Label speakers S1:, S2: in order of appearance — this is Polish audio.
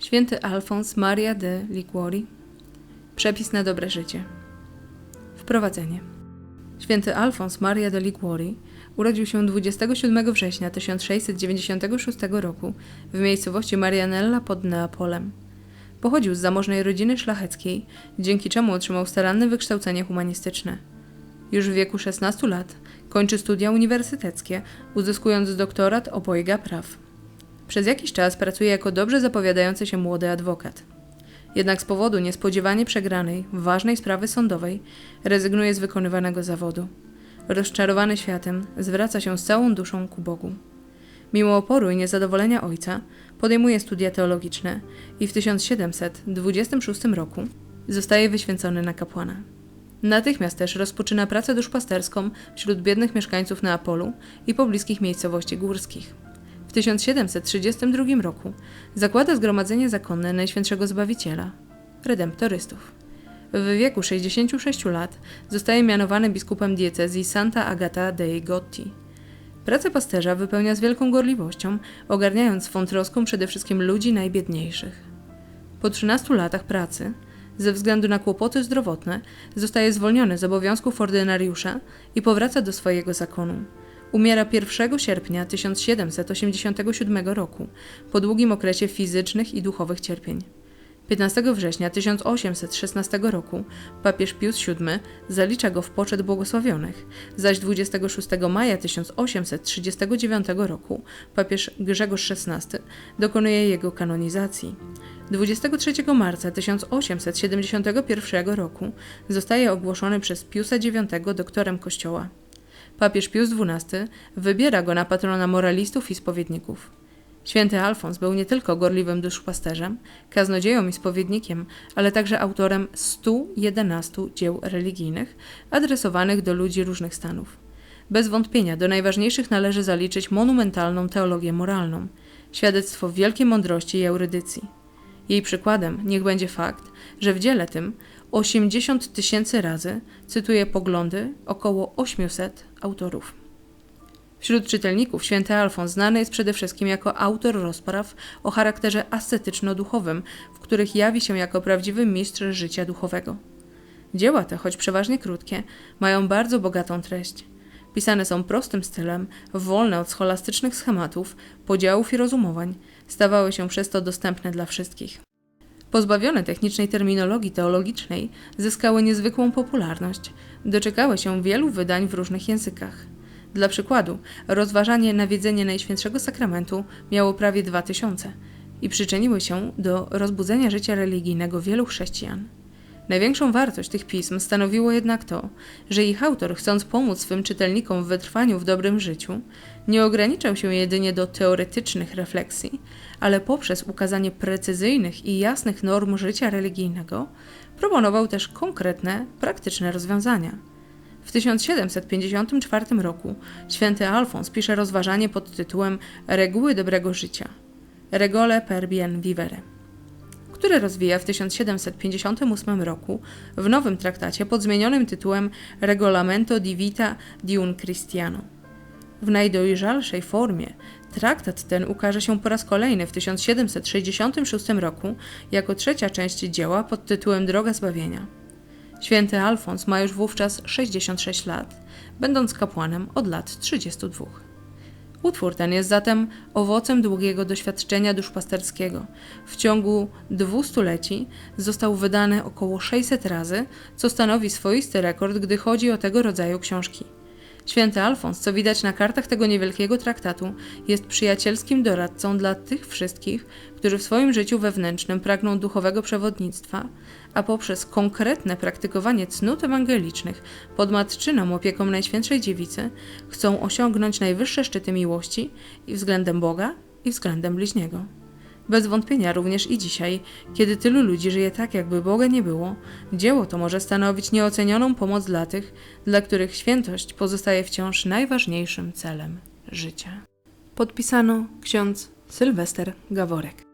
S1: Święty Alfons Maria de Liguori Przepis na dobre życie Wprowadzenie Święty Alfons Maria de Liguori urodził się 27 września 1696 roku w miejscowości Marianella pod Neapolem. Pochodził z zamożnej rodziny szlacheckiej, dzięki czemu otrzymał staranne wykształcenie humanistyczne. Już w wieku 16 lat kończy studia uniwersyteckie, uzyskując doktorat obojga praw. Przez jakiś czas pracuje jako dobrze zapowiadający się młody adwokat. Jednak z powodu niespodziewanie przegranej, ważnej sprawy sądowej, rezygnuje z wykonywanego zawodu. Rozczarowany światem, zwraca się z całą duszą ku Bogu. Mimo oporu i niezadowolenia ojca, podejmuje studia teologiczne i w 1726 roku zostaje wyświęcony na kapłana. Natychmiast też rozpoczyna pracę duszpasterską wśród biednych mieszkańców Neapolu i pobliskich miejscowości górskich. W 1732 roku zakłada Zgromadzenie Zakonne Najświętszego Zbawiciela, redemptorystów. W wieku 66 lat zostaje mianowany biskupem diecezji Santa Agata dei Gotti. Pracę pasterza wypełnia z wielką gorliwością, ogarniając swą troską przede wszystkim ludzi najbiedniejszych. Po 13 latach pracy, ze względu na kłopoty zdrowotne, zostaje zwolniony z obowiązków ordynariusza i powraca do swojego zakonu. Umiera 1 sierpnia 1787 roku, po długim okresie fizycznych i duchowych cierpień. 15 września 1816 roku papież Pius VII zalicza go w poczet błogosławionych, zaś 26 maja 1839 roku papież Grzegorz XVI dokonuje jego kanonizacji. 23 marca 1871 roku zostaje ogłoszony przez Piusa IX doktorem Kościoła. Papież Pius XII wybiera go na patrona moralistów i spowiedników. Święty Alfons był nie tylko gorliwym duszpasterzem, kaznodzieją i spowiednikiem, ale także autorem 111 dzieł religijnych adresowanych do ludzi różnych stanów. Bez wątpienia do najważniejszych należy zaliczyć monumentalną teologię moralną, świadectwo wielkiej mądrości i eurydycji. Jej przykładem niech będzie fakt, że w dziele tym 80 tysięcy razy cytuje poglądy około 800 autorów. Wśród czytelników święty Alfons znany jest przede wszystkim jako autor rozpraw o charakterze ascetyczno-duchowym, w których jawi się jako prawdziwy mistrz życia duchowego. Dzieła te, choć przeważnie krótkie, mają bardzo bogatą treść. Pisane są prostym stylem, wolne od scholastycznych schematów, podziałów i rozumowań, stawały się przez to dostępne dla wszystkich. Pozbawione technicznej terminologii teologicznej, zyskały niezwykłą popularność, doczekały się wielu wydań w różnych językach. Dla przykładu, rozważanie nawiedzenia Najświętszego Sakramentu miało prawie dwa tysiące i przyczyniły się do rozbudzenia życia religijnego wielu chrześcijan. Największą wartość tych pism stanowiło jednak to, że ich autor, chcąc pomóc swym czytelnikom w wytrwaniu w dobrym życiu, nie ograniczał się jedynie do teoretycznych refleksji, ale poprzez ukazanie precyzyjnych i jasnych norm życia religijnego proponował też konkretne, praktyczne rozwiązania. W 1754 roku święty Alfons pisze rozważanie pod tytułem Reguły dobrego życia Regole per bien vivere które rozwija w 1758 roku w nowym traktacie pod zmienionym tytułem Regolamento di vita di un Cristiano. W najdojrzalszej formie traktat ten ukaże się po raz kolejny w 1766 roku jako trzecia część dzieła pod tytułem Droga Zbawienia. Święty Alfons ma już wówczas 66 lat, będąc kapłanem od lat 32. Utwór ten jest zatem owocem długiego doświadczenia duszpasterskiego. W ciągu dwóch stuleci został wydany około 600 razy, co stanowi swoisty rekord, gdy chodzi o tego rodzaju książki. Święty Alfons, co widać na kartach tego niewielkiego traktatu, jest przyjacielskim doradcą dla tych wszystkich, którzy w swoim życiu wewnętrznym pragną duchowego przewodnictwa, a poprzez konkretne praktykowanie cnót ewangelicznych pod matczyną opieką Najświętszej Dziewicy chcą osiągnąć najwyższe szczyty miłości i względem Boga, i względem bliźniego. Bez wątpienia również i dzisiaj, kiedy tylu ludzi żyje tak, jakby Boga nie było, dzieło to może stanowić nieocenioną pomoc dla tych, dla których świętość pozostaje wciąż najważniejszym celem życia. Podpisano ksiądz Sylwester Gaworek.